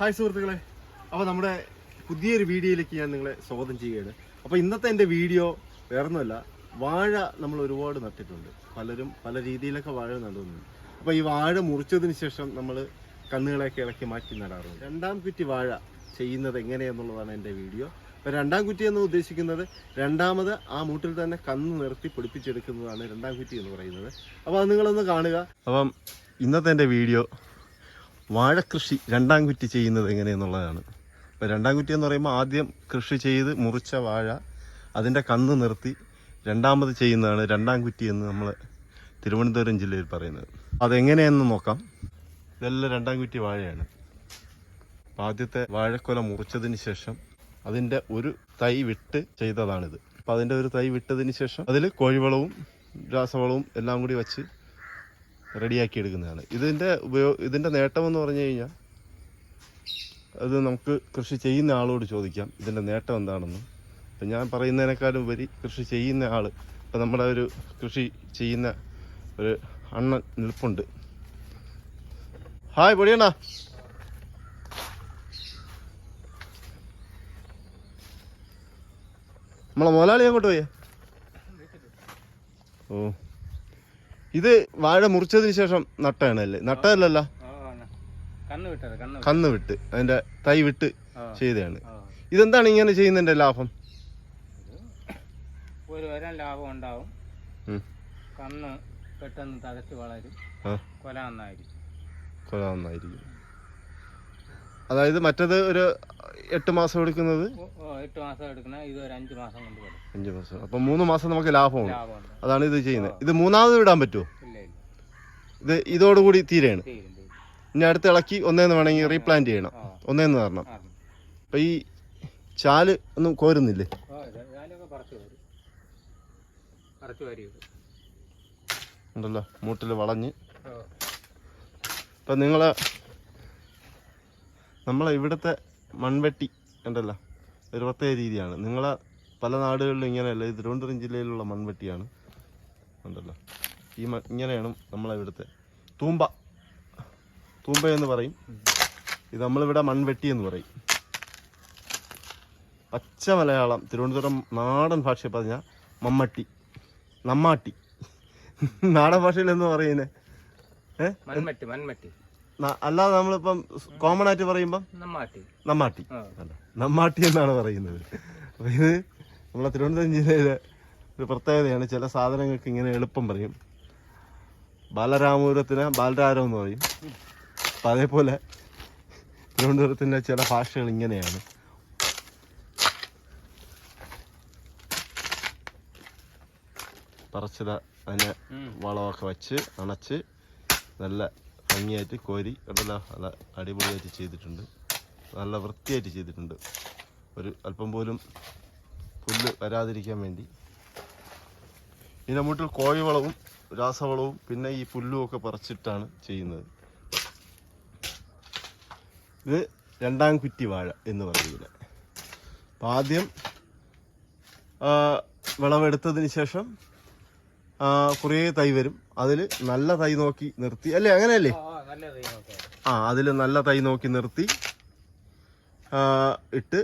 Hi സുഹൃത്തുക്കളെ. അപ്പോൾ നമ്മുടെ പുതിയൊരു വീഡിയോയിലേക്ക് ഞാൻ നിങ്ങളെ സ്വാഗതം ചെയ്യുകയാണ്. അപ്പോൾ ഇന്നത്തെ എന്റെ വീഡിയോ വേറൊന്നുമല്ല വാഴ നമ്മൾ ഒരുപാട് നട്ടിട്ടുണ്ട്. പലരും പല രീതിയിലൊക്കെ വാഴ നടുന്നുണ്ട്. അപ്പോൾ ഈ വാഴ മുറിച്ചതിന് ശേഷം നമ്മൾ കണ്ണുകളെയൊക്കെ ഇളക്കി മാറ്റി നടാറുണ്ട്. രണ്ടാം കുറ്റി വാഴ ചെയ്യുന്നത് എങ്ങനെയെന്നുള്ളതാണ് എന്റെ വീഡിയോ. അപ്പോൾ രണ്ടാം കുറ്റി എന്ന് ഉദ്ദേശിക്കുന്നത് രണ്ടാമത് ആ മൂട്ടിൽ തന്നെ കന്ന് നിർത്തി പൊടിപ്പിച്ചെടുക്കുന്നതാണ് രണ്ടാം കുറ്റി എന്ന് പറയുന്നത്. അപ്പോൾ അത് നിങ്ങളൊന്ന് കാണുക. അപ്പം ഇന്നത്തെ എന്റെ വീഡിയോ വാഴക്കൃഷി രണ്ടാം കുറ്റി ചെയ്യുന്നത് എങ്ങനെയെന്നുള്ളതാണ്. ഇപ്പോൾ രണ്ടാം കുറ്റി എന്ന് പറയുമ്പോൾ ആദ്യം കൃഷി ചെയ്ത് മുറിച്ച വാഴ അതിന്റെ കന്ന് നിർത്തി രണ്ടാമത് ചെയ്യുന്നതാണ് രണ്ടാം കുറ്റി എന്ന് നമ്മൾ തിരുവനന്തപുരം ജില്ലയിൽ പറയുന്നത്. അതെങ്ങനെയെന്ന് നോക്കാം. ഇതെല്ലാം രണ്ടാം കുറ്റി വാഴയാണ്. ആദ്യത്തെ വാഴക്കൊല മുറിച്ചതിന് ശേഷം അതിന്റെ ഒരു തൈ വിട്ട് ചെയ്തതാണിത്. അപ്പോൾ അതിന്റെ ഒരു തൈ വിട്ടതിന് ശേഷം അതിൽ കോഴിവളവും രാസവളവും എല്ലാം കൂടി വച്ച് റെഡിയാക്കി എടുക്കുന്നതാണ്. ഇതിന്റെ ഉപയോഗ ഇതിന്റെ നേട്ടമെന്ന് പറഞ്ഞു കഴിഞ്ഞാൽ അത് നമുക്ക് കൃഷി ചെയ്യുന്ന ആളോട് ചോദിക്കാം ഇതിന്റെ നേട്ടം എന്താണെന്ന്. അപ്പം ഞാൻ പറയുന്നതിനേക്കാളും ഉപരി കൃഷി ചെയ്യുന്ന ആൾ ഇപ്പം നമ്മുടെ ഒരു കൃഷി ചെയ്യുന്ന ഒരു അണ്ണൻ നിൽപ്പുണ്ട്. ഹായ് പൊടിയണ്ണ. നമ്മളെ മുതലാളി അങ്ങോട്ട് പോയേ? ഓ. ഇത് വാഴ മുറിച്ചതിന് ശേഷം നട്ടാണല്ലേ? നട്ടതല്ലല്ല കന്ന് വിട്ട്. അതിന്റെ തൈ വിട്ട് ചെയ്തതാണ്. ഇതെന്താണ് ഇങ്ങനെ ചെയ്യുന്നതിന്റെ ലാഭം? ഒരു വരം ലാഭം ഉണ്ടാവും. കന്ന് പെട്ടെന്ന് തകച്ച് വളരും. കൊല നന്നായിരിക്കും. കൊള്ളാവുന്നതായിരിക്കും അതായത് മറ്റത് ഒരു എട്ട് മാസം എടുക്കുന്നത്? എട്ട് മാസം എടുക്കുന്ന ഇത് ഒരു അഞ്ച് മാസം കൊണ്ട് അഞ്ച് മാസം. അപ്പം മൂന്ന് മാസം നമുക്ക് ലാഭമാണ് അതാണ് ഇത് ചെയ്യുന്നത്. ഇത് മൂന്നാമത് വിടാൻ പറ്റുമോ? ഇത് ഇതോടുകൂടി തീരെയാണ്. തീരും തീരും. ഇനി അടുത്ത് ഇളക്കി ഒന്നേന്ന് വേണമെങ്കിൽ റീപ്ലാന്റ് ചെയ്യണം. ഒന്നേന്ന് തരണം അപ്പൊ അപ്പം ഈ ചാൽ ഒന്നും കോരുന്നില്ലേ? ഉണ്ടല്ലോ. മൂട്ടിൽ വളഞ്ഞ്. ഓ ഇപ്പം നിങ്ങൾ നമ്മളെ ഇവിടുത്തെ മൺവെട്ടി ഉണ്ടല്ലോ ഒരു പ്രത്യേക രീതിയാണ്. നിങ്ങളെ പല നാടുകളിലും ഇങ്ങനെയല്ല ഇത് തിരുവനന്തപുരം ജില്ലയിലുള്ള മൺവെട്ടിയാണ് ഉണ്ടല്ലോ. ഈ ഇങ്ങനെയാണ് നമ്മളെ ഇവിടുത്തെ തൂമ്പ. തൂമ്പ എന്ന് പറയും. ഇത് നമ്മളിവിടെ മൺവെട്ടി എന്ന് പറയും. പച്ച മലയാളം തിരുവനന്തപുരം നാടൻ ഭാഷ പറഞ്ഞാൽ മമ്മട്ടി നമ്മാട്ടി. നാടൻ ഭാഷയിൽ എന്ന് പറയുന്നത് ഏഹ് മൺമട്ടി മൺമട്ടി അല്ലാതെ നമ്മളിപ്പം കോമൺ ആയിട്ട് പറയുമ്പം നമ്മാട്ടി. നമ്മാട്ടി. ആ. അല്ല നമ്മാട്ടി എന്നാണ് പറയുന്നത്. അപ്പൊ ഇത് നമ്മളെ തിരുവനന്തപുരം ജില്ലയിലെ ഒരു പ്രത്യേകതയാണ്. ചില സാധനങ്ങൾക്ക് ഇങ്ങനെ എളുപ്പം പറയും. ബാലരാമപുരത്തിന് ബാലരാരം എന്ന് പറയും. അപ്പം അതേപോലെ തിരുവനന്തപുരത്തിന്റെ ചില ഭാഷകൾ ഇങ്ങനെയാണ്. പറച്ചില അതിനെ. വളമൊക്കെ വെച്ച് അണച്ച് നല്ല ഭംഗിയായിട്ട് കോരി ഉണ്ടല്ലോ നല്ല അടിപൊളിയായിട്ട് ചെയ്തിട്ടുണ്ട്. നല്ല വൃത്തിയായിട്ട് ചെയ്തിട്ടുണ്ട്. ഒരു അല്പം പോലും പുല്ല് വരാതിരിക്കാൻ വേണ്ടി. ഇതിന്റെ മുട്ടിൽ കോഴിവളവും രാസവളവും പിന്നെ ഈ പുല്ലും ഒക്കെ പറിച്ചിട്ടാണ് ചെയ്യുന്നത്. ഇത് രണ്ടാം കുറ്റി വാഴ എന്ന് പറയുന്നത്. അപ്പം ആദ്യം വിളവെടുത്തതിന് ശേഷം കുറേ തൈ വരും. അതിൽ നല്ല തൈ നോക്കി നിർത്തി. അല്ലേ? അങ്ങനെയല്ലേ? ആ അതിൽ നല്ല തൈ നോക്കി നിർത്തി ഇട്ട്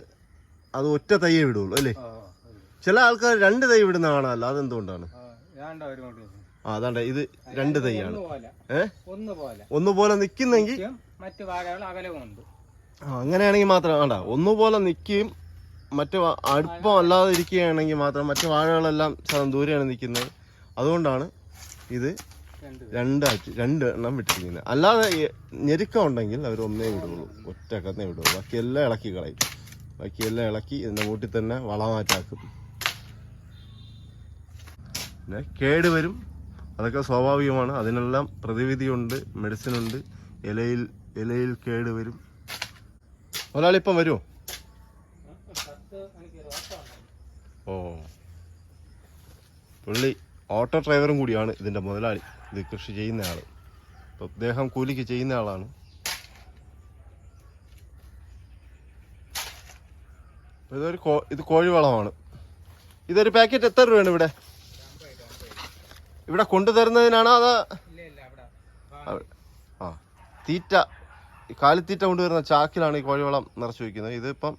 അത് ഒറ്റ തൈയേ വിടുള്ളൂ അല്ലേ. ചില ആൾക്കാർ രണ്ട് തൈ വിടുന്ന കാണാമല്ലോ അതെന്തുകൊണ്ടാണ്? ആ അതാണ്ട് ഇത് രണ്ട് തൈയാണ്. ഒന്ന് പോലെ ഏ? ഒന്ന് പോലെ ഒന്നുപോലെ നിൽക്കുന്നെങ്കിൽ മറ്റ് അങ്ങനെയാണെങ്കിൽ മാത്രം വേണ്ട ഒന്നുപോലെ നിൽക്കുകയും മറ്റു അടുപ്പം അല്ലാതെ ഇരിക്കുകയാണെങ്കിൽ മാത്രം മറ്റു വാഴകളെല്ലാം ദൂരെയാണ് നിൽക്കുന്നത് അതുകൊണ്ടാണ് ഇത് രണ്ടാക്കി രണ്ടായിട്ട് രണ്ട് എണ്ണം വിട്ടിരിക്കുന്നത്. അല്ലാതെ ഞെരുക്കം ഉണ്ടെങ്കിൽ അവർ ഒന്നേ വിടുള്ളൂ. ഒറ്റക്കന്നേ കന്നേ വിടുള്ളൂ. ബാക്കിയെല്ലാം ഇളക്കി കളയും. ബാക്കിയെല്ലാം ഇളക്കി ഇതിന്റെ കൂട്ടി തന്നെ വളമാറ്റാക്കും പിന്നെ കേട് വരും. അതൊക്കെ സ്വാഭാവികമാണ്. അതിനെല്ലാം പ്രതിവിധിയുണ്ട് മെഡിസിൻ ഉണ്ട് ഇലയിൽ ഇലയിൽ കേട് വരും. ഒരാളിപ്പം വരുമോ ഓ. പുള്ളി ഓട്ടോ ഡ്രൈവറും കൂടിയാണ് ഇതിന്റെ മുതലാളി. ഇത് കൃഷി ചെയ്യുന്ന ആൾ അപ്പോൾ അദ്ദേഹം കൂലിക്ക് ചെയ്യുന്ന ആളാണ് ഇതൊരു കോ ഇത് കോഴിവളമാണ്. ഇതൊരു പാക്കറ്റ് എത്ര രൂപയാണ് ഇവിടെ? ഇവിടെ കൊണ്ടുതരുന്നതിനാണോ അതാ ആ തീറ്റ. കാലിത്തീറ്റ കൊണ്ടുവരുന്ന ചാക്കിലാണ് ഈ കോഴിവളം നിറച്ച് വയ്ക്കുന്നത്. ഇതിപ്പം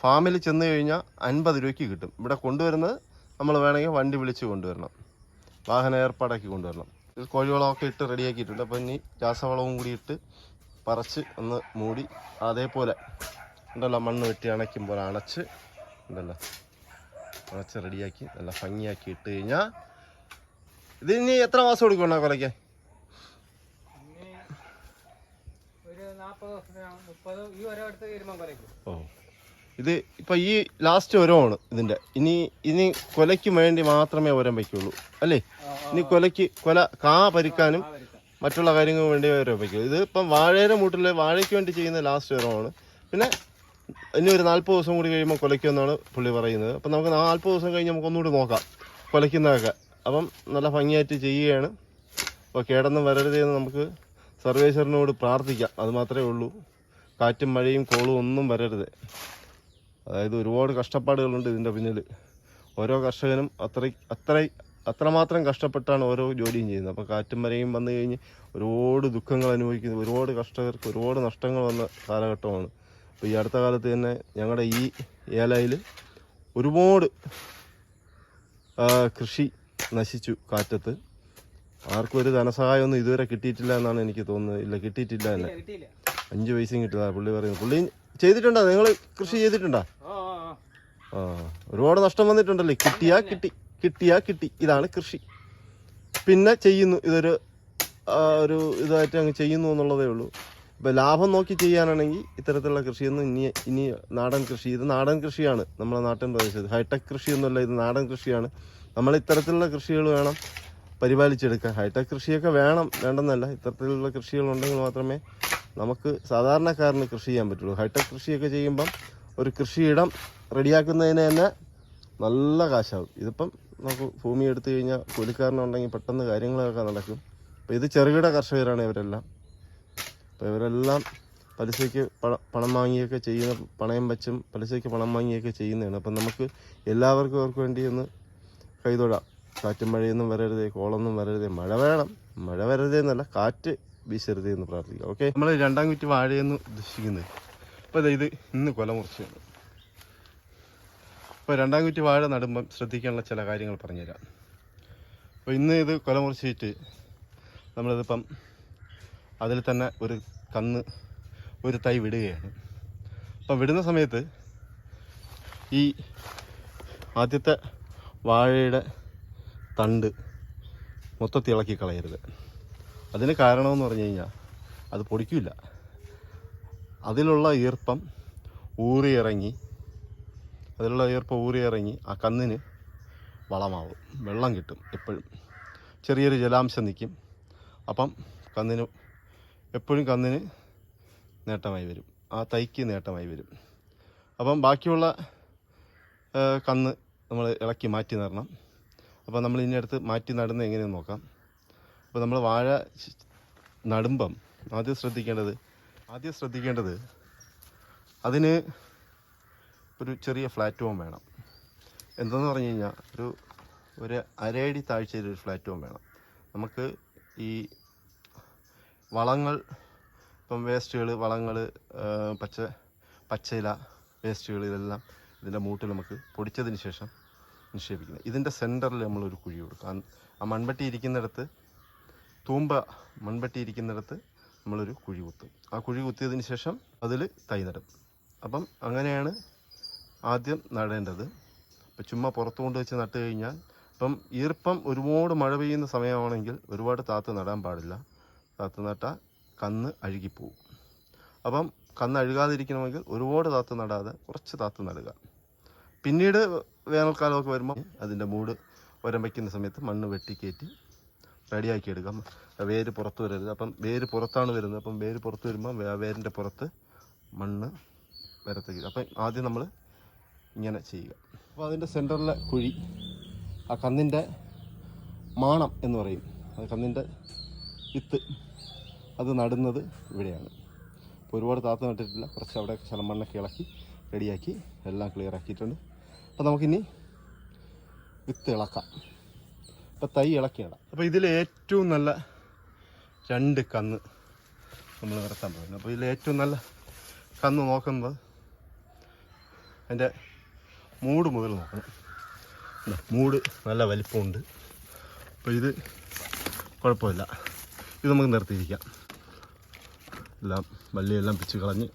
ഫാമിൽ ചെന്ന് കഴിഞ്ഞാൽ അൻപത് രൂപയ്ക്ക് കിട്ടും. ഇവിടെ കൊണ്ടുവരുന്നത് നമ്മൾ വേണമെങ്കിൽ വണ്ടി വിളിച്ച് കൊണ്ടുവരണം. വാഹന ഏർപ്പാടാക്കി കൊണ്ടുവരണം. ഇത് കോഴിവളമൊക്കെ ഇട്ട് റെഡിയാക്കിയിട്ടുണ്ട്. അപ്പോൾ ഇനി രാസവളവും കൂടി ഇട്ട് പറച്ച് ഒന്ന് മൂടി അതേപോലെ ഉണ്ടല്ലോ മണ്ണ് വെട്ടി അണയ്ക്കുമ്പോൾ അണച്ച് ഉണ്ടല്ലോ അണച്ച് റെഡിയാക്കി നല്ല ഭംഗിയാക്കി ഇട്ട് കഴിഞ്ഞാൽ ഇത് ഇനി എത്ര മാസം കൊടുക്കണം കൊലയ്ക്ക്. ഓ. ഇത് ഇപ്പൊ ഈ ലാസ്റ്റ് ഉരമാണ് ഇതിന്റെ. ഇനി ഇനി കൊലയ്ക്ക് വേണ്ടി മാത്രമേ ഒരം വയ്ക്കുള്ളൂ അല്ലേ? ഇനി കൊലയ്ക്ക് കൊല കാ പരിക്കാനും മറ്റുള്ള കാര്യങ്ങൾക്ക് വേണ്ടി ഒരം വയ്ക്കുള്ളൂ ഇത് ഇപ്പം വാഴയുടെ മൂട്ടിൽ വാഴയ്ക്ക് വേണ്ടി ചെയ്യുന്ന ലാസ്റ്റ് ഉരമാണ് പിന്നെ ഇനി ഒരു നാൽപ്പത് ദിവസം കൂടി കഴിയുമ്പോൾ കൊലയ്ക്കുമെന്നാണ് പുള്ളി പറയുന്നത്. അപ്പം നമുക്ക് നാൽപ്പത് ദിവസം കഴിഞ്ഞ് നമുക്ക് ഒന്നുകൂടി നോക്കാം. കൊലയ്ക്കുന്നതൊക്കെ. അപ്പം നല്ല ഭംഗിയായിട്ട് ചെയ്യുകയാണ്. അപ്പോൾ കേടൊന്നും വരരുത് എന്ന് നമുക്ക് സർവേശ്വരനോട് പ്രാർത്ഥിക്കാം. അത് മാത്രമേ ഉള്ളൂ. കാറ്റും മഴയും കോളും ഒന്നും വരരുത്. അതായത് ഒരുപാട് കഷ്ടപ്പാടുകളുണ്ട് ഇതിന്റെ പിന്നിൽ ഓരോ കർഷകനും അത്ര അത്ര അത്രമാത്രം കഷ്ടപ്പെട്ടാണ് ഓരോ ജോലിയും ചെയ്യുന്നത്. അപ്പോൾ കാറ്റും മരയും വന്നു കഴിഞ്ഞ് ഒരുപാട് ദുഃഖങ്ങൾ അനുഭവിക്കുന്നു ഒരുപാട് കർഷകർക്ക് ഒരുപാട് നഷ്ടങ്ങൾ വന്ന കാലഘട്ടമാണ്. അപ്പോൾ ഈ അടുത്ത കാലത്ത് തന്നെ ഞങ്ങളുടെ ഈ ഏലയിൽ ഒരുപാട് കൃഷി നശിച്ചു കാറ്റത്ത്. ആർക്കും ഒരു ധനസഹായമൊന്നും ഇതുവരെ കിട്ടിയിട്ടില്ല എന്നാണ് എനിക്ക് തോന്നുന്നത്. ഇല്ല കിട്ടിയിട്ടില്ല തന്നെ. അഞ്ച് പൈസയും കിട്ടുക പുള്ളി പറയുന്നത്. പുള്ളി ചെയ്തിട്ടുണ്ടോ? നിങ്ങൾ കൃഷി ചെയ്തിട്ടുണ്ടോ. ആ ഒരുപാട് നഷ്ടം വന്നിട്ടുണ്ടല്ലേ? കിട്ടിയാ കിട്ടി കിട്ടിയാ കിട്ടി. ഇതാണ് കൃഷി. പിന്നെ ചെയ്യുന്നു ഇതൊരു ഒരു ഇതായിട്ട് അങ്ങ് ചെയ്യുന്നു എന്നുള്ളതേ ഉള്ളൂ. ഇപ്പം ലാഭം നോക്കി ചെയ്യാനാണെങ്കിൽ ഇത്തരത്തിലുള്ള കൃഷിയൊന്നും ഇനി ഇനി നാടൻ കൃഷി ഇത് നാടൻ കൃഷിയാണ് നമ്മുടെ നാട്ടിൻ പ്രദേശത്ത്. ഹൈടെക് കൃഷിയൊന്നുമല്ല ഇത് നാടൻ കൃഷിയാണ്. നമ്മൾ ഇത്തരത്തിലുള്ള കൃഷികൾ വേണം പരിപാലിച്ചെടുക്കാൻ. ഹൈടെക് കൃഷിയൊക്കെ വേണം വേണ്ടെന്നല്ല. ഇത്തരത്തിലുള്ള കൃഷികൾ ഉണ്ടെങ്കിൽ മാത്രമേ നമുക്ക് സാധാരണക്കാരന് കൃഷി ചെയ്യാൻ പറ്റുള്ളൂ. ഹൈടെക് കൃഷിയൊക്കെ ചെയ്യുമ്പം ഒരു കൃഷിയിടം റെഡിയാക്കുന്നതിന് തന്നെ നല്ല കാശാവും. ഇതിപ്പം നമുക്ക് ഭൂമി എടുത്തു കഴിഞ്ഞാൽ കൂലിക്കാരനുണ്ടെങ്കിൽ പെട്ടെന്ന് കാര്യങ്ങളൊക്കെ നടക്കും. അപ്പോൾ ഇത് ചെറുകിട കർഷകരാണ് ഇവരെല്ലാം. അപ്പോൾ ഇവരെല്ലാം പലിശയ്ക്ക് പണ- വാങ്ങിയൊക്കെ ചെയ്യുന്ന പണയം വെച്ചും പലിശയ്ക്ക് പണം വാങ്ങിയൊക്കെ ചെയ്യുന്നതാണ്. അപ്പം നമുക്ക് എല്ലാവർക്കും അവർക്ക് വേണ്ടി ഒന്ന് കൈതൊഴാം. കാറ്റും മഴയൊന്നും വരരുതേ കോളൊന്നും വരരുതേ. മഴ വേണം. മഴ വരരുതേ എന്നല്ല കാറ്റ് വീശരുതേ എന്ന് പ്രാർത്ഥിക്കാം ഓക്കെ നമ്മൾ രണ്ടാം കുറ്റി വാഴയെന്ന് ഉദ്ദേശിക്കുന്നത്. അപ്പോൾ ഇത് ഇന്ന് കൊല മുറിച്ചാണ് അപ്പോൾ രണ്ടാം കുറ്റി വാഴ നടുമ്പം ശ്രദ്ധിക്കാനുള്ള ചില കാര്യങ്ങൾ പറഞ്ഞുതരാം. അപ്പോൾ ഇന്ന് ഇത് കൊല മുറിച്ചിട്ട് നമ്മളിതിപ്പം അതിൽ തന്നെ ഒരു കന്ന് ഒരു തൈ വിടുകയാണ്. അപ്പം വിടുന്ന സമയത്ത് ഈ ആദ്യത്തെ വാഴയുടെ തണ്ട് മൊത്തത്തിൽ ഇളക്കി കളയരുത്. അതിന് കാരണമെന്ന് പറഞ്ഞു കഴിഞ്ഞാൽ അത് പൊടിക്കില്ല അതിലുള്ള ഈർപ്പം ഊറിയിറങ്ങി അതിലുള്ള ഈർപ്പം ഊറിയിറങ്ങി ആ കന്നിന് വളമാവും. വെള്ളം കിട്ടും എപ്പോഴും. ചെറിയൊരു ജലാംശം നിൽക്കും. അപ്പം കന്നിന് എപ്പോഴും കന്നിന് നേട്ടമായി വരും. ആ തൈക്ക് നേട്ടമായി വരും. അപ്പം ബാക്കിയുള്ള കന്ന് നമ്മൾ ഇളക്കി മാറ്റി നടണം. അപ്പം നമ്മൾ ഇനി അടുത്ത് മാറ്റി നടുന്നത് എങ്ങനെയെന്ന് നോക്കാം. അപ്പോൾ നമ്മൾ വാഴ നടുമ്പം ആദ്യം ശ്രദ്ധിക്കേണ്ടത് ആദ്യം ശ്രദ്ധിക്കേണ്ടത് അതിന് ഒരു ചെറിയ പ്ലാറ്റ്ഫോം വേണം. എന്തെന്ന് പറഞ്ഞു കഴിഞ്ഞാൽ ഒരു ഒരു അരയടി താഴ്ചയിൽ ഒരു പ്ലാറ്റ്ഫോം വേണം. നമുക്ക് ഈ വളങ്ങൾ ഇപ്പം വേസ്റ്റുകൾ വളങ്ങൾ പച്ച പച്ചയില വേസ്റ്റുകൾ ഇതെല്ലാം ഇതിന്റെ മൂട്ടിൽ നമുക്ക് പൊടിച്ചതിന് ശേഷം നിക്ഷേപിക്കുന്നത് ഇതിന്റെ സെന്ററിൽ നമ്മളൊരു കുഴി കൊടുക്കുക ആ മൺവെട്ടി ഇരിക്കുന്നിടത്ത് തൂമ്പ മൺവെട്ടി ഇരിക്കുന്നിടത്ത് നമ്മളൊരു കുഴി കുത്തും. ആ കുഴി കുത്തിയതിന് ശേഷം അതിൽ തൈ നടും. അപ്പം അങ്ങനെയാണ് ആദ്യം നടേണ്ടത്. ഇപ്പം ചുമ്മാ പുറത്തു കൊണ്ട് വെച്ച് നട്ട് കഴിഞ്ഞാൽ ഇപ്പം ഈർപ്പം ഒരുപാട് മഴ പെയ്യുന്ന സമയമാണെങ്കിൽ ഒരുപാട് താത്ത് നടാൻ പാടില്ല. താത്ത് നട്ടാൽ കന്ന് അഴുകിപ്പോവും. അപ്പം കന്ന് അഴുകാതിരിക്കണമെങ്കിൽ ഒരുപാട് താത്ത് നടാതെ കുറച്ച് താത്ത് നടുക. പിന്നീട് വേനൽക്കാലമൊക്കെ വരുമ്പോൾ അതിന്റെ മൂട് ഉരം വയ്ക്കുന്ന സമയത്ത് മണ്ണ് വെട്ടിക്കയറ്റി റെഡിയാക്കി എടുക്കാം. വേര് പുറത്ത് വരരുത്. അപ്പം വേര് പുറത്താണ് വരുന്നത്. അപ്പം വേര് പുറത്ത് വരുമ്പോൾ വേരിന്റെ പുറത്ത് മണ്ണ് വരത്തേക്ക് അപ്പം ആദ്യം നമ്മൾ ഇങ്ങനെ ചെയ്യുക. അപ്പോൾ അതിന്റെ സെന്ററിലെ കുഴി ആ കന്നിന്റെ മാണം എന്ന് പറയും. അത് കന്നിന്റെ വിത്ത് അത് നടുന്നത് ഇവിടെയാണ്. അപ്പോൾ ഒരുപാട് താത്ത നട്ടിട്ടില്ല. കുറച്ച് അവിടെ ചില മണ്ണൊക്കെ ഇളക്കി റെഡിയാക്കി എല്ലാം ക്ലിയർ ആക്കിയിട്ടുണ്ട്. അപ്പോൾ നമുക്കിനി വിത്ത് ഇളക്കാം. അപ്പോൾ തൈ ഇളക്കി ഇടാം അപ്പോൾ ഇതിൽ ഏറ്റവും നല്ല രണ്ട് കന്ന് നമ്മൾ നിർത്താൻ പോകുന്നത് അപ്പോൾ ഇതിൽ ഏറ്റവും നല്ല കന്ന് നോക്കുന്നത് അതിന്റെ മൂട് മുതൽ നോക്കണം. മൂട് നല്ല വലിപ്പമുണ്ട്. അപ്പോൾ ഇത് കുഴപ്പമില്ല. ഇത് നമുക്ക് നിർത്തിയിരിക്കാം. എല്ലാം വള്ളിയെല്ലാം പിച്ച് കളഞ്ഞ്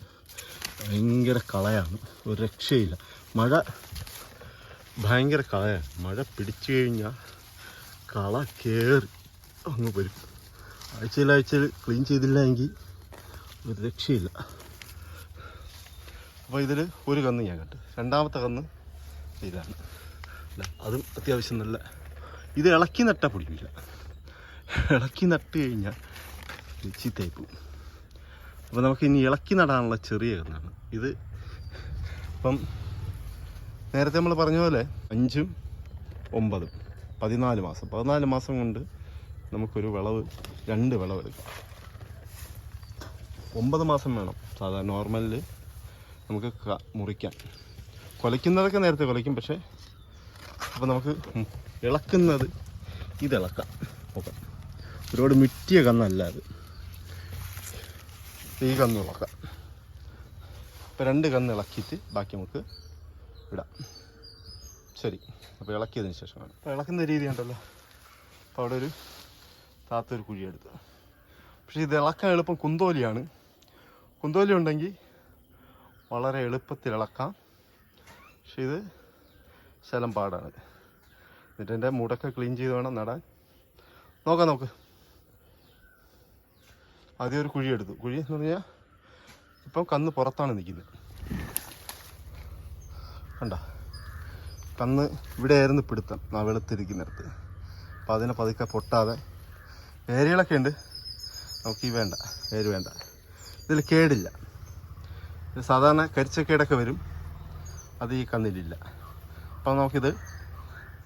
ഭയങ്കര കളയാണ്. ഒരു രക്ഷയില്ല. മഴ ഭയങ്കര കളയാണ്. മഴ പിടിച്ചു കഴിഞ്ഞാൽ കള കയറി അങ്ങ് വരും ആഴ്ചയിൽ ആഴ്ചയിൽ ക്ലീൻ ചെയ്തില്ല എങ്കിൽ ഒരു രക്ഷയില്ല. അപ്പോൾ ഇതിൽ ഒരു കന്ന് ഞാൻ കണ്ടു. രണ്ടാമത്തെ കന്ന് ഇതാണ്. അതും അത്യാവശ്യം നല്ല ഇത് ഇളക്കി നട്ടാൽ പിടിക്കില്ല ഇളക്കി നട്ട് കഴിഞ്ഞാൽ ചീത്തയായി പോകും അപ്പോൾ നമുക്ക് ഇനി ഇളക്കി നടാനുള്ള ചെറിയ കന്നാണ്. ഇത് ഇപ്പം നേരത്തെ നമ്മൾ പറഞ്ഞ പോലെ അഞ്ചും ഒമ്പതും. പതിനാല് മാസം. പതിനാല് മാസം കൊണ്ട് നമുക്കൊരു വിളവ് രണ്ട് വിളവെടുക്കാം. ഒമ്പത് മാസം വേണം. സാധാരണ നോർമലിൽ നമുക്ക് മുറിക്കാം കുലയ്ക്കുന്നതൊക്കെ നേരത്തെ കുലയ്ക്കും പക്ഷേ അപ്പോൾ നമുക്ക് ഇളക്കുന്നത് ഇതിളക്കാം. ഓക്കെ. ഒരുപാട് മിറ്റിയ കന്നല്ല അത്. ഈ കന്ന് ഇളക്കാം. ഇപ്പം രണ്ട് കന്ന് ഇളക്കിയിട്ട് ബാക്കി നമുക്ക് ഇടാം. ശരി. അപ്പോൾ ഇളക്കിയതിന് ശേഷമാണ് അപ്പോൾ ഇളക്കുന്ന രീതി ഉണ്ടല്ലോ അപ്പോൾ അവിടെ ഒരു താത്തൊരു കുഴിയെടുത്ത് പക്ഷേ ഇത് ഇളക്കാൻ എളുപ്പം കുന്തോലിയാണ്. കുന്തോലി ഉണ്ടെങ്കിൽ വളരെ എളുപ്പത്തിൽ ഇളക്കാം. പക്ഷേ ഇത് ശലം പാടാണ്. എന്നിട്ട് എന്റെ മുടക്കെ ക്ലീൻ ചെയ്ത് വേണം നടാൻ. നോക്കാം നോക്ക് ആദ്യം ഒരു കുഴി എടുത്തു. കുഴി എന്ന് പറഞ്ഞാൽ ഇപ്പം കന്ന് പുറത്താണ് നിൽക്കുന്നത്. കണ്ട? കന്ന് ഇവിടെ ആയിരുന്നു പിടുത്തം. ആ വെളുത്തിരിക്കുന്നിടത്ത്. അപ്പം അതിനെ പതുക്കെ പൊട്ടാതെ. വേരുകളൊക്കെ ഉണ്ട്. നമുക്ക് ഈ വേണ്ട. വേര് വേണ്ട. ഇതിൽ കേടില്ല. ഇത് സാധാരണ കരിച്ചക്കേടൊക്കെ വരും. അത് ഈ കന്നിലില്ല അപ്പം നമുക്കിത്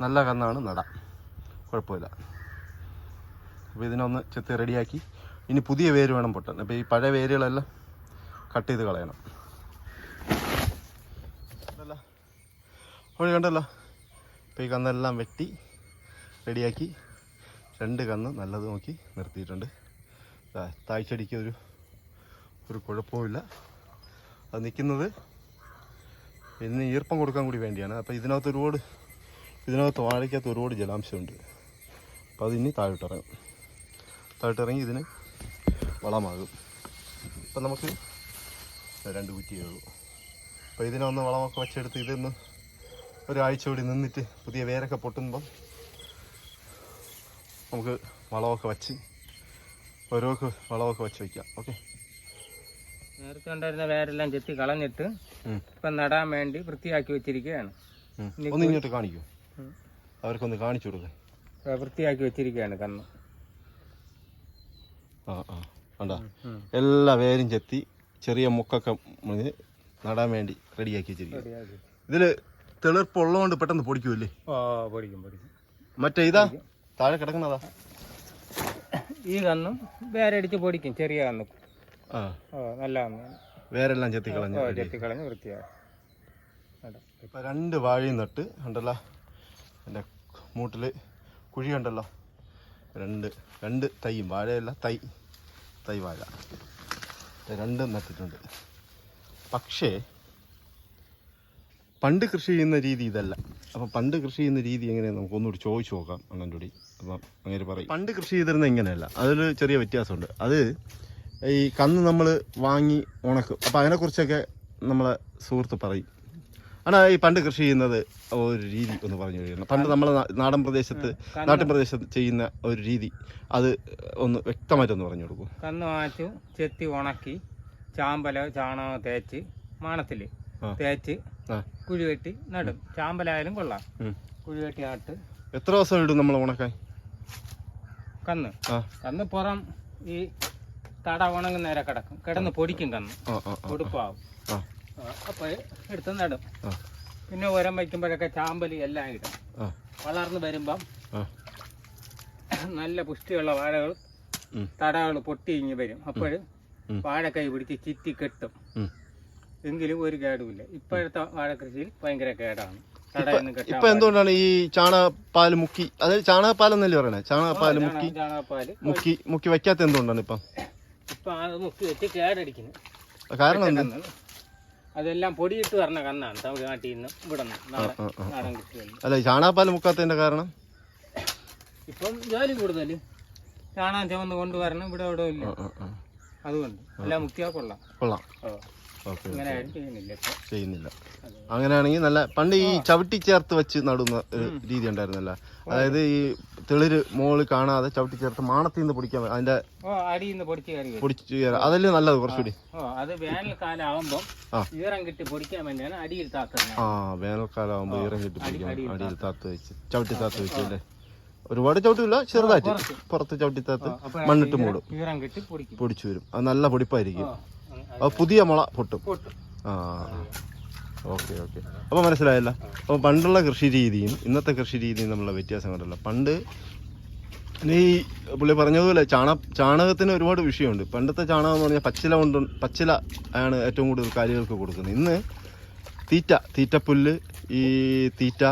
നല്ല കന്നാണ് നടാം. കുഴപ്പമില്ല. അപ്പോൾ ഇതിനൊന്ന് ചെത്തി റെഡിയാക്കി. ഇനി പുതിയ വേര് വേണം പൊട്ടാൻ. അപ്പോൾ ഈ പഴയ വേരുകളെല്ലാം കട്ട് ചെയ്ത് കളയണം. വഴി കണ്ടല്ലോ. അപ്പോൾ ഈ കന്നെല്ലാം വെട്ടി റെഡിയാക്കി. രണ്ട് കന്ന് നല്ലത് നോക്കി നിർത്തിയിട്ടുണ്ട്. താഴ്ചടിക്ക് ഒരു ഒരു കുഴപ്പവുമില്ല. അത് നിൽക്കുന്നത് ഇതിന് ഈർപ്പം കൊടുക്കാൻ കൂടി വേണ്ടിയാണ്. അപ്പോൾ ഇതിനകത്ത് ഒരുപാട് ഇതിനകത്ത് വാഴയ്ക്കകത്ത് ഒരുപാട് ജലാംശമുണ്ട്. അപ്പോൾ അതിനി താഴോട്ടിറങ്ങും. താഴോട്ടിറങ്ങി ഇതിന് വളമാകും. അപ്പം നമുക്ക് രണ്ട് കുറ്റിയേ ഉള്ളൂ. അപ്പോൾ ഇതിനൊന്ന് വളമൊക്കെ വെച്ചെടുത്ത് ഇതൊന്ന് ഒരാഴ്ച കൂടി നിന്നിട്ട് പുതിയ വേരൊക്കെ പൊട്ടുമ്പം നമുക്ക് വളമൊക്കെ വച്ച് ഓരോക്ക് വളമൊക്കെ വെച്ച് വയ്ക്കാം. ഓക്കെ? നേരത്തെ ഉണ്ടായിരുന്ന വേരെല്ലാം ചെത്തി കളഞ്ഞിട്ട് ഇപ്പം നടാൻ വേണ്ടി വൃത്തിയാക്കി വെച്ചിരിക്കുകയാണ്. ഒന്ന് ഇങ്ങോട്ട് കാണിക്കൂ. അവർക്കൊന്ന് കാണിച്ചു കൊടുക്കുക വൃത്തിയാക്കി വെച്ചിരിക്കുകയാണ് കന്ന് ആ ആ. കണ്ടാ? എല്ലാ വേരും ചെത്തി ചെറിയ മുക്കൊക്കെ നടാൻ വേണ്ടി റെഡിയാക്കി വെച്ചിരിക്കും ഇതിൽ ഇതിൽ തെളിർപ്പുള്ളതുകൊണ്ട് പെട്ടെന്ന് പൊടിക്കൂല്ലേ ഓ പൊടിക്കും പൊടിക്കും. മറ്റേ ഇതാ താഴെ കിടക്കുന്നതാ. ഈ കന്നും അടിച്ച് പൊടിക്കും ചെറിയ കന്ന്. ആ. നല്ല കന്ന് വേരെല്ലാം ചെത്തി കളഞ്ഞു. ചെത്തി കളഞ്ഞ് വൃത്തിയാ. ഇപ്പൊ രണ്ട് വാഴയും നട്ട് ഉണ്ടല്ലോ എന്റെ മൂട്ടിൽ കുഴി ഉണ്ടല്ലോ രണ്ട് രണ്ട് തൈയും വാഴയല്ല തൈ തൈ വാഴ. രണ്ടും നട്ടിട്ടുണ്ട്. പക്ഷേ പണ്ട് കൃഷി ചെയ്യുന്ന രീതി ഇതല്ല. അപ്പം പണ്ട് കൃഷി ചെയ്യുന്ന രീതി എങ്ങനെയാണ് നമുക്ക് ഒന്നുകൂടി ചോദിച്ചു നോക്കാം അണ്ണന്റെ അപ്പം അങ്ങനെ പറയും. പണ്ട് കൃഷി ചെയ്തിരുന്ന ഇങ്ങനെയല്ല. അതിൽ ചെറിയ വ്യത്യാസമുണ്ട്. അത് ഈ കന്ന് നമ്മൾ വാങ്ങി ഉണക്കും. അപ്പം അതിനെക്കുറിച്ചൊക്കെ നമ്മളെ സുഹൃത്ത് പറയും. ആണ് ഈ പണ്ട് കൃഷി ചെയ്യുന്നത് ഒരു രീതി ഒന്ന് പറഞ്ഞു കഴിയണം പണ്ട് നമ്മളെ നാടൻ പ്രദേശത്ത് നാട്ടിൻ പ്രദേശത്ത് ചെയ്യുന്ന ഒരു രീതി. അത് ഒന്ന് വ്യക്തമായിട്ടൊന്ന് പറഞ്ഞു കൊടുക്കും. കന്ന് വാങ്ങിച്ചു ചെത്തി ഉണക്കി ചാമ്പലോ ചാണകോ തേച്ച് മാണത്തിൽ തേച്ച് ആ. കുഴി നടും. ചാമ്പലായാലും കൊള്ളാം. കുഴിവെട്ടി കുഴി നട്ട് എത്ര ദിവസം ഇടും നമ്മൾ ഉണക്കാൻ? കന്ന്. കന്ന് പുറം ഈ തട ഉണങ്ങുന്നേരെ കിടക്കും. കിടന്ന് പൊടിക്കും കന്ന്. ഉടുപ്പാവും. അപ്പോൾ എടുത്ത് നടും. പിന്നെ ഉരം വയ്ക്കുമ്പോഴൊക്കെ ചാമ്പലി എല്ലാം ഇടും. വളർന്നു വരുമ്പം നല്ല പുഷ്ടിയുള്ള വാഴകൾ. തടകൾ പൊട്ടി ഇങ്ങി വരും. അപ്പോഴും വാഴ കൈ പിടിച്ച് ചിറ്റി കെട്ടും. എങ്കിലും ഒരു കേടുമില്ല. ഇപ്പോഴത്തെ വാഴക്കൃഷിയിൽ ഭയങ്കര കേടാണ്. ഇപ്പൊ എന്തുകൊണ്ടാണ് ഈ ചാണകപ്പാൽ മുക്കി? അതായത് ചാണകപ്പാൽ എന്നല്ലേ പറയണേ? ചാണകപ്പാൽ മുക്കി ചാണകപ്പാൽ മുക്കി മുക്കി വെക്കാത്ത എന്തുകൊണ്ടാണ് ഇപ്പം? ഇപ്പൊ അത് മുക്കി വെച്ച് കേടടിക്കുന്നു. കാരണം എന്താ? അതെല്ലാം പൊടിയിട്ട് വരണ കന്നാണ് തമിഴ്നാട്ടിൽ നിന്ന് ഇവിടെ നാടൻ ആ, ആ. നാടൻ അല്ല ചാണകപ്പാൽ മുക്കാത്തതിന്റെ കാരണം? ഇപ്പം ജോലി കൂടുതൽ. കാണാൻ ചുമന്ന് കൊണ്ടുവരണം. ഇവിടെ ഇവിടെ ഇല്ല. ആ, ആ, ആ. അതുകൊണ്ട്. എല്ലാം മുക്കിയാ കൊള്ളാം. കൊള്ളാം. ആരും ചെയ്യുന്നില്ല ഇപ്പൊ. ചെയ്യുന്നില്ല. അങ്ങനെയാണെങ്കിൽ നല്ല പണ്ട് ഈ ചവിട്ടി ചേർത്ത് വെച്ച് നടുന്ന ഒരു രീതി ഉണ്ടായിരുന്നല്ല. അതായത് ഈ തെളിര് മോൾ കാണാതെ ചവിട്ടി ചേർത്ത് മാണത്തിൽ നിന്ന് പൊടിക്കാൻ പറ്റും. അതിന്റെ ഓ അടിയിൽ നിന്ന് പൊടിച്ച് കയറി വരും. പൊടിച്ച് ചേരാം അതല്ലേ നല്ലത് കുറച്ചുകൂടി? ഓ അത് വേനൽക്കാലം ആവുമ്പം ആ. ഈറം കിട്ടി പൊടിക്കാൻ വേണ്ടിയാണ് അടിയിൽ താത്തുന്നത് ആ വേനൽക്കാലം ആകുമ്പോൾ ഈറം കെട്ടി പൊടിക്കാൻ അടിയിൽ താത്ത് വെച്ച് ചവിട്ടി താത്ത് വെച്ച് അല്ലേ? ഒരുപാട് ചവിട്ടില്ല ചെറുതായിട്ട്. പുറത്ത് ചവിട്ടി താത്ത് മണ്ണിട്ട് മൂടും. ഈറം കിട്ടി പൊടിക്കും. പൊടിച്ചു വരും. അത് നല്ല പൊടിപ്പായിരിക്കും. അത് പുതിയ മുള പൊട്ടും. ആ. Okay okay. അപ്പോൾ മനസ്സിലായല്ല? അപ്പോൾ പണ്ടുള്ള കൃഷി രീതിയും ഇന്നത്തെ കൃഷി രീതിയും തമ്മിലുള്ള വ്യത്യാസം കണ്ടല്ലോ. പണ്ട് ഈ പുള്ളി പറഞ്ഞതുപോലെ ചാണ ചാണകത്തിന് ഒരുപാട് വിഷയമുണ്ട്. പണ്ടത്തെ ചാണകം എന്ന് പറഞ്ഞാൽ പച്ചില കൊണ്ട് പച്ചില ആണ് ഏറ്റവും കൂടുതൽ കാര്യങ്ങൾക്ക് കൊടുക്കുന്നത്. ഇന്ന് തീറ്റ തീറ്റപ്പുല്ല് ഈ തീറ്റ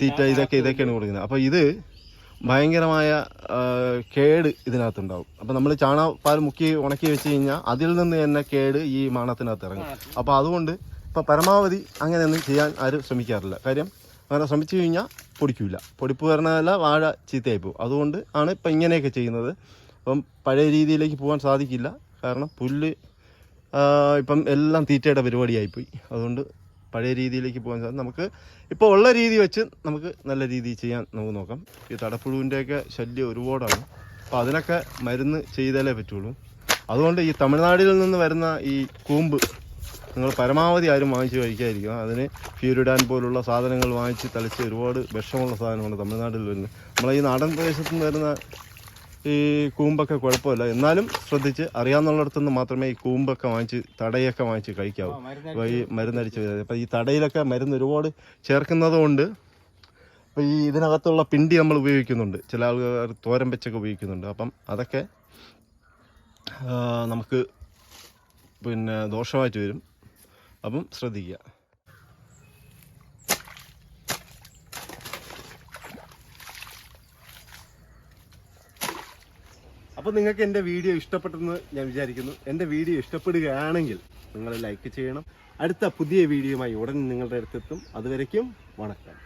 തീറ്റ ഇതൊക്കെ ഇതൊക്കെയാണ് കൊടുക്കുന്നത്. അപ്പോൾ ഇത് ഭയങ്കരമായ കേട് ഇതിനകത്തുണ്ടാവും. അപ്പം നമ്മൾ ചാണകപ്പാൽ മുക്കി ഉണക്കി വെച്ച് കഴിഞ്ഞാൽ അതിൽ നിന്ന് തന്നെ കേട് ഈ മാണത്തിനകത്ത് ഇറങ്ങും. അപ്പോൾ അതുകൊണ്ട് ഇപ്പം പരമാവധി അങ്ങനെയൊന്നും ചെയ്യാൻ ആരും ശ്രമിക്കാറില്ല. കാര്യം അങ്ങനെ ശ്രമിച്ചു കഴിഞ്ഞാൽ പൊടിക്കില്ല പൊടിപ്പ് വരണതല്ല വാഴ ചീത്തയായി പോകും. അതുകൊണ്ട് ആണ് ഇപ്പം ഇങ്ങനെയൊക്കെ ചെയ്യുന്നത്. അപ്പം പഴയ രീതിയിലേക്ക് പോകാൻ സാധിക്കില്ല. കാരണം പുല്ല് ഇപ്പം എല്ലാം തീറ്റയുടെ പരിപാടിയായിപ്പോയി. അതുകൊണ്ട് പഴയ രീതിയിലേക്ക് പോകാൻ സാധിക്കും നമുക്ക് ഇപ്പോൾ ഉള്ള രീതി വെച്ച് നമുക്ക് നല്ല രീതിയിൽ ചെയ്യാൻ നമുക്ക് നോക്കാം. ഈ തടപ്പുഴുവിന്റെയൊക്കെ ശല്യം ഒരുപാടാണ്. അപ്പോൾ അതിനൊക്കെ മരുന്ന് ചെയ്താലേ പറ്റുള്ളൂ. അതുകൊണ്ട് ഈ തമിഴ്നാട്ടിൽ നിന്ന് വരുന്ന ഈ കൂമ്പ് നിങ്ങൾ പരമാവധി ആരും വാങ്ങിച്ച് കഴിക്കാതിരിക്കുക. അതിന് ഫ്യൂരിഡാൻ പോലുള്ള സാധനങ്ങൾ വാങ്ങിച്ച് തളിച്ച് ഒരുപാട് വിഷമുള്ള സാധനമാണ് തമിഴ്നാട്ടിൽ വരുന്നത്. നമ്മളെ ഈ നാടൻ പ്രദേശത്ത് നിന്ന് വരുന്ന ഈ കൂമ്പൊക്കെ കുഴപ്പമില്ല. എന്നാലും ശ്രദ്ധിച്ച് അറിയാവുന്നിടത്തുനിന്ന് മാത്രമേ ഈ കൂമ്പൊക്കെ വാങ്ങിച്ച് തടയൊക്കെ വാങ്ങിച്ച് കഴിക്കാവൂ. അപ്പോൾ ഈ മരുന്നടിച്ച് വരുന്നത് അപ്പോൾ ഈ തടയിലൊക്കെ മരുന്ന് ഒരുപാട് ചേർക്കുന്നത് കൊണ്ട് അപ്പോൾ ഈ ഇതിനകത്തുള്ള പിണ്ടി നമ്മൾ ഉപയോഗിക്കുന്നുണ്ട്. ചില ആൾക്കാർ തോരൻ വെച്ചൊക്കെ ഉപയോഗിക്കുന്നുണ്ട്. അപ്പം അതൊക്കെ നമുക്ക് പിന്നെ ദോഷമായിട്ട് വരും. അപ്പം ശ്രദ്ധിക്കുക. അപ്പോൾ നിങ്ങൾക്ക് എന്റെ വീഡിയോ ഇഷ്ടപ്പെട്ടെന്ന് ഞാൻ വിചാരിക്കുന്നു. എന്റെ വീഡിയോ ഇഷ്ടപ്പെടുകയാണെങ്കിൽ നിങ്ങൾ ലൈക്ക് ചെയ്യണം. അടുത്ത പുതിയ വീഡിയോയുമായി ഉടൻ നിങ്ങളുടെ അടുത്തെത്തും. അതുവരയ്ക്കും വണക്കം.